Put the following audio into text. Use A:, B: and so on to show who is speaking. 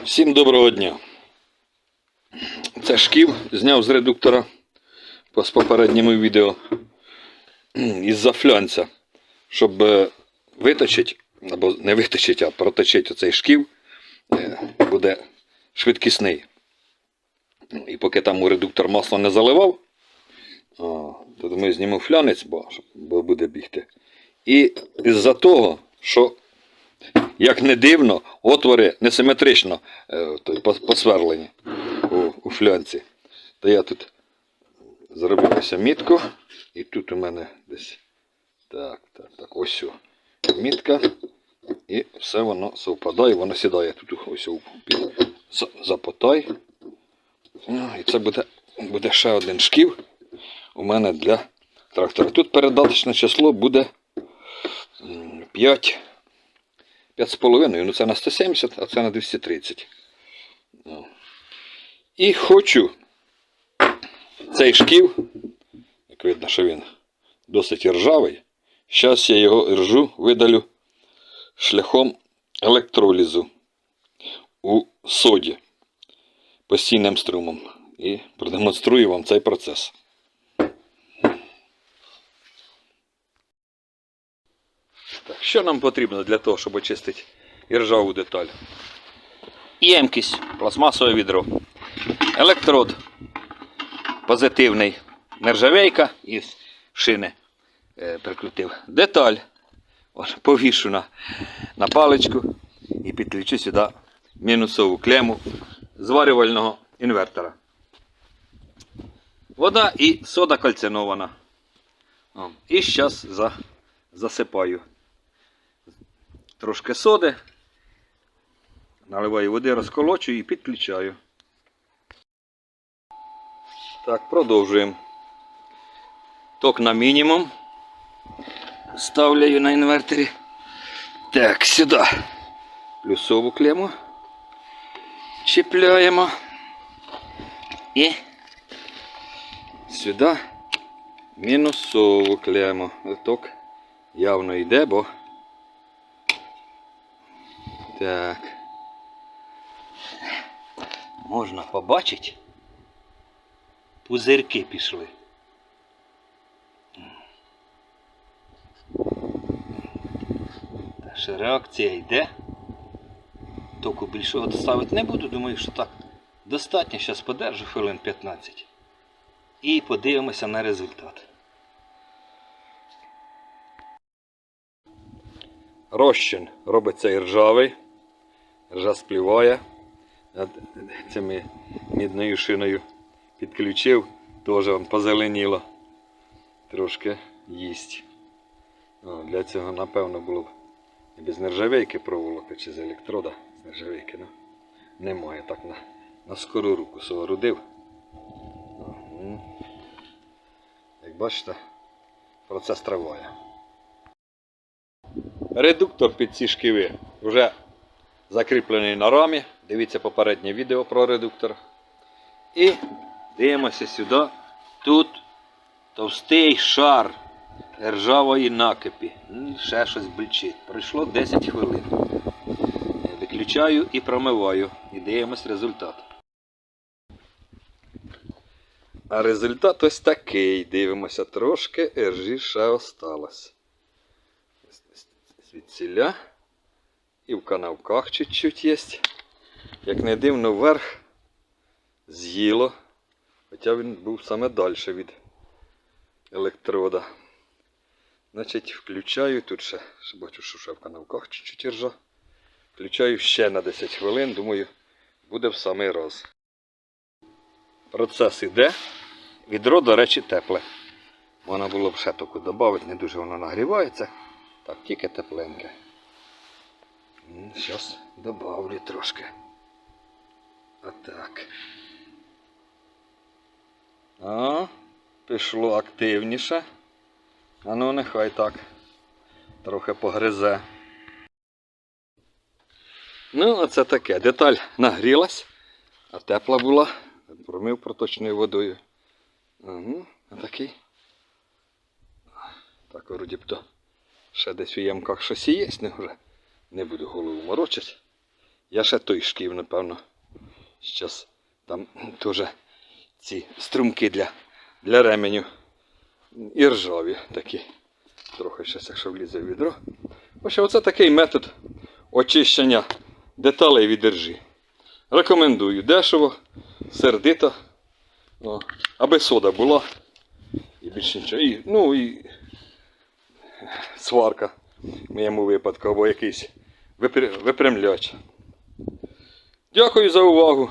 A: Всім доброго дня. Це шків зняв з редуктора з попередньому відео із-за флянця, щоб е, виточити, або не виточити, а проточити оцей шків, е, буде швидкісний. І поки там у редуктор масло не заливав, то ми знімемо флянець, бо буде бігти. І із-за того, що як не дивно, отвори несиметрично е, посверлені у, у флянці. То я тут зробив мітку. І тут у мене десь так, так, так, ось мітка. І все воно совпадає, воно сідає тут ось під запотай. Ну, і це буде, буде ще один шків у мене для трактора. Тут передаточне число буде 5. 5,5, ну це на 170, а це на 230. Ну. І хочу цей шків, як видно, що він досить ржавий. Зараз я його ржу видалю шляхом електролізу у соді постійним струмом. І продемонструю вам цей процес. Так, що нам потрібно для того, щоб очистити іржаву деталь? Ємкість, пластмасове відро. Електрод позитивний. Нержавейка і шини е, прикрутив. Деталь. Повішу на, паличку і підключу сюди мінусову клему зварювального інвертора. Вода і сода кальцинована. І зараз за, засипаю трошки соди, наливаю води, розколочую і підключаю. Так, продовжуємо. Ток на мінімум. Ставляю на інвертері. Так, сюди. Плюсову клему. Чіпляємо. І сюди мінусову клему. Ток явно йде, бо так. Можна побачити. Пузирки пішли. Та ще реакція йде. Току більшого ставити не буду, думаю, що так достатньо. Зараз подержу хвилин 15. І подивимося на результат. Розчин робиться і ржавий. Ржа спліває. Над цими мідною шиною підключив, теж он позеленіло. Трошки їсть. Для цього, напевно, було б без нержавейки проволока чи з електрода з нержавейки. Ну, немає. Так на, на скору руку соорудив. Як бачите, процес триває. Редуктор під ці шківи вже закріплений на рамі. Дивіться попереднє відео про редуктор. І дивимося сюди. Тут товстий шар ржавої накипі. Ще щось бличить. Пройшло 10 хвилин. Виключаю і промиваю. І дивимось результат. А результат ось такий. Дивимося, трошки ержі ще осталось. Ось- ось Звідсіля. І в канавках чуть-чуть є. Як не дивно, вверх з'їло. Хоча він був саме далі від електрода. Значить, включаю тут ще, ще бачу, що ще в канавках чуть-чуть ржа. Включаю ще на 10 хвилин, думаю, буде в самий раз. Процес іде. Відро, до речі, тепле. Можна було б ще таку додати, не дуже воно нагрівається. Так, тільки тепленьке. Зараз добавлю трошки. Отак. А, пішло активніше. А ну нехай так. Трохи погризе. Ну, оце таке. Деталь нагрілась, а тепла була. Промив проточною водою. Угу, отакий. Так, вроді б то ще десь у ямках щось є, не вже. Не буду голову морочити. Я ще той шків, напевно. Щас там теж ці струмки для, для ременю. І ржаві такі. Трохи щас, якщо влізе в відро. Ось оце такий метод очищення деталей від іржі. Рекомендую дешево, сердито. О, аби сода була. І більше нічого. І, ну і сварка в моєму випадку, або якийсь випрямляч. Дякую за увагу.